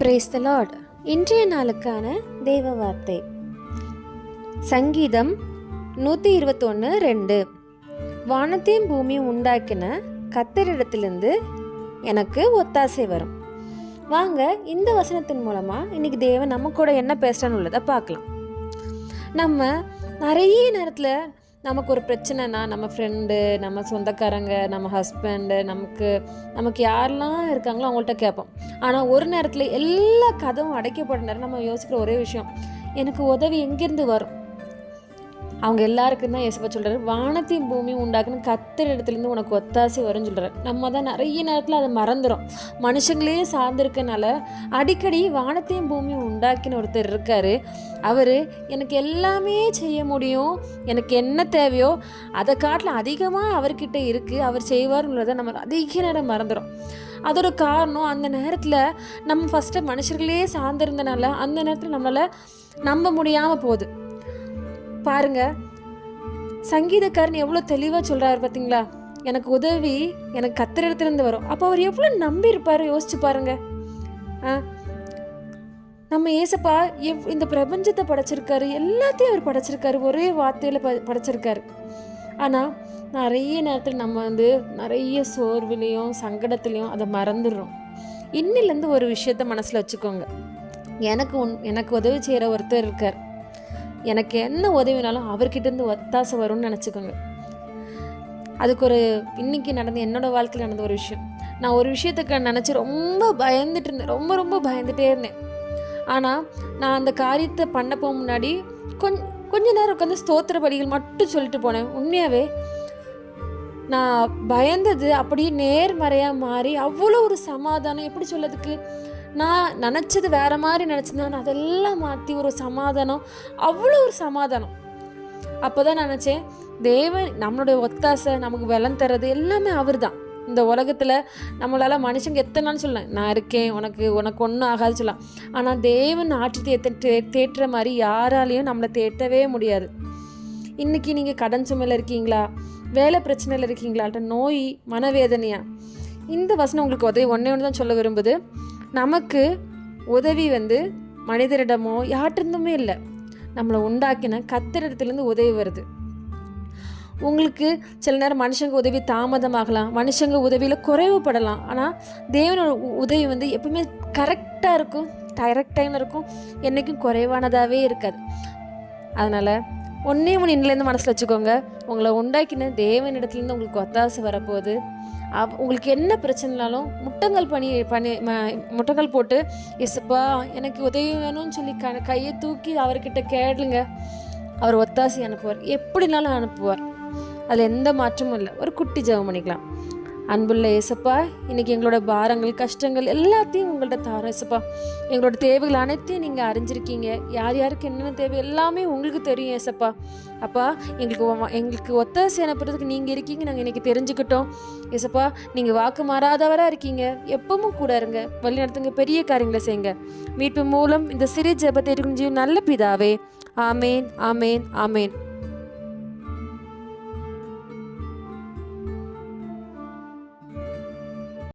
Brace த Lord இன்றைய நாளுக்கான தேவ வார்த்தை. சங்கீதம் நூற்றி இருபத்தொன்று ரெண்டு. வானத்தையும் பூமியும் உண்டாக்கின கத்தரிடத்திலிருந்து எனக்கு ஒத்தாசை வரும். வாங்க இந்த வசனத்தின் மூலமாக இன்னைக்கு தேவன் நம்ம கூட என்ன பேசுகிறான்னு உள்ளதை பார்க்கலாம். நம்ம நிறைய நேரத்தில் நமக்கு ஒரு பிரச்சனைனா நம்ம ஃப்ரெண்டு நம்ம சொந்தக்காரங்க நம்ம ஹஸ்பண்டு நமக்கு நமக்கு யாரெல்லாம் இருக்காங்களோ அவங்கள்ட்ட கேட்போம். ஆனால் ஒரு நேரத்தில் எல்லா கதவும் அடைக்கப்பட்ட நேரம் நம்ம யோசிக்கிற ஒரே விஷயம் எனக்கு உதவி எங்கேருந்து வரும்? அவங்க எல்லாருக்கும் தான் இயேசுப்பா சொல்கிறாரு வானத்தையும் பூமியும் உண்டாக்குன்னு கத்துற இடத்துலேருந்து உனக்கு ஒத்தாசி வரும்னு சொல்கிறார் நம்ம தான் நிறைய நேரத்தில் அதை மறந்துடும் மனுஷங்களே சார்ந்திருக்கனால அடிக்கடி வானத்தையும் பூமியும் உண்டாக்கின ஒருத்தர் இருக்கார். அவர் எனக்கு எல்லாமே செய்ய முடியும் எனக்கு என்ன தேவையோ அதை காட்டில் அதிகமாக அவர்கிட்ட இருக்குது அவர் செய்வார்ன்றதை நம்ம அதிக நேரம் மறந்துடும் அதோட காரணம். அந்த நேரத்தில் நம்ம ஃபஸ்ட்டு மனுஷர்களே சார்ந்திருந்தனால அந்த நேரத்தில் நம்மளால் நம்ப முடியாமல் போகுது. பாருங்க. சங்கீதக்காரன் எவ்வளோ தெளிவாக சொல்கிறாரு பார்த்தீங்களா எனக்கு உதவி எனக்கு கத்திர இடத்துலேருந்து வரும். அப்போ அவர் எவ்வளோ நம்பி இருப்பார்? யோசிச்சு பாருங்க. ஆ? நம்ம ஏசப்பா எவ் இந்த பிரபஞ்சத்தை படைச்சிருக்காரு. எல்லாத்தையும் அவர் படைச்சிருக்காரு. ஒரே வார்த்தையில் ப படைச்சிருக்காரு. ஆனால் நிறைய நேரத்தில் நம்ம வந்து நிறைய சோர்வுலேயும் சங்கடத்துலேயும் அதை மறந்துடுறோம். இன்னிலேருந்து ஒரு விஷயத்த மனசில் வச்சுக்கோங்க. எனக்கு உன் எனக்கு உதவி செய்கிற ஒருத்தர் இருக்கார். எனக்கு என்ன உதவினாலும் அவர்கிட்டேருந்து ஒத்தாசை வரும்னு நினச்சிக்கோங்க. அதுக்கு ஒரு இன்னைக்கு நடந்த என்னோட வாழ்க்கையில் நடந்த ஒரு விஷயம். நான் ஒரு விஷயத்துக்கு நினச்சி ரொம்ப பயந்துட்டு இருந்தேன். ரொம்ப ரொம்ப பயந்துட்டே இருந்தேன். ஆனால் நான் அந்த காரியத்தை பண்ண போக முன்னாடி கொஞ்ச கொஞ்ச நேரம் உட்காந்து ஸ்தோத்திர படிகள் மட்டும் சொல்லிட்டு போனேன். உண்மையாகவே நான் பயந்தது அப்படியே நேர்மறையாக மாறி அவ்வளோ ஒரு சமாதானம். எப்படி சொல்லதுக்கு நான் நினச்சது வேற மாதிரி நினச்சிருந்தேன். நான் அதெல்லாம் மாற்றி ஒரு சமாதானம் அவ்வளோ ஒரு சமாதானம். அப்போ தான் நினச்சேன் தேவன் நம்மளுடைய ஒத்தாசை நமக்கு பலம் தர்றது எல்லாமே அவர் தான் இந்த உலகத்தில் நம்மளால் மனுஷங்க எத்தனை நாள் சொல்லலாம். நான் இருக்கேன் உனக்கு உனக்கு ஒன்றும் ஆகாது சொல்லலாம். ஆனால் தேவன் ஆட்சி தேத்த தே தேட்டுற மாதிரி யாராலையும் நம்மளை தேட்டவே முடியாது. இன்றைக்கி நீங்கள் கடன் சுமையில் இருக்கீங்களா? வேலை பிரச்சனையில் இருக்கீங்களாட்ட நோய் மனவேதனையா? இந்த வசனம் உங்களுக்கு உதவி ஒன்றே ஒன்று தான் சொல்ல விரும்புது. நமக்கு உதவி வந்து மனிதரிடமோ யார்ட்டிருந்துமே இல்லை. நம்மளை உண்டாக்கின கத்திரிடத்துலேருந்து உதவி வருது. உங்களுக்கு சில நேரம் மனுஷங்க உதவி தாமதமாகலாம் மனுஷங்க உதவியில் குறைவுபடலாம். ஆனால் தேவனோட உ- உதவி வந்து எப்பவுமே கரெக்டாக இருக்கும் கரெக்ட் டைம் இருக்கும். என்றைக்கும் குறைவானதாகவே இருக்காது. அதனால் ஒன்றே ஒன்று இன்னிலேருந்து மனசில் வச்சுக்கோங்க. உங்களை உண்டாக்கின தேவனிடத்துலேருந்து உங்களுக்கு ஒத்தாசை வரப்போகுது. அப் உங்களுக்கு என்ன பிரச்சனைனாலும் முட்டங்கள் பண்ணி பண்ணி ம- முட்டங்கள் போட்டு எசப்பா எனக்கு உதவி வேணும்னு சொல்லி க கையை தூக்கி அவர்கிட்ட கேளுங்க. அவர் ஒத்தாசி அனுப்புவார். எப்படினாலும் அனுப்புவார். அதில் எந்த மாற்றமும் இல்லை. ஒரு குட்டி ஜெபம் பண்ணிக்கலாம். அன்புள்ள ஏசப்பா இன்னைக்கு எங்களோட பாரங்கள் கஷ்டங்கள் எல்லாத்தையும் உங்கள்கிட்ட தாரோம் ஏசப்பா எங்களோட தேவைகள் அனைத்தையும் நீங்கள் அறிஞ்சிருக்கீங்க. யார் யாருக்கு என்னென்ன தேவை எல்லாமே உங்களுக்கு தெரியும் ஏசப்பா அப்பா எங்களுக்கு எங்களுக்கு ஒத்த அனுப்புறதுக்கு நீங்கள் இருக்கீங்க நாங்கள் இன்றைக்கி தெரிஞ்சுக்கிட்டோம். ஏசப்பா நீங்கள் வாக்கு மாறாதவராக இருக்கீங்க. எப்பவும் கூட இருங்க. வழி நடத்துங்க பெரிய காரியங்களை செய்யுங்க. மீட்பு மூலம் இந்த சிறு ஜெபத்தை இருக்கும் ஜீவன் நல்ல பிதாவே. ஆமேன் ஆமேன் ஆமேன்.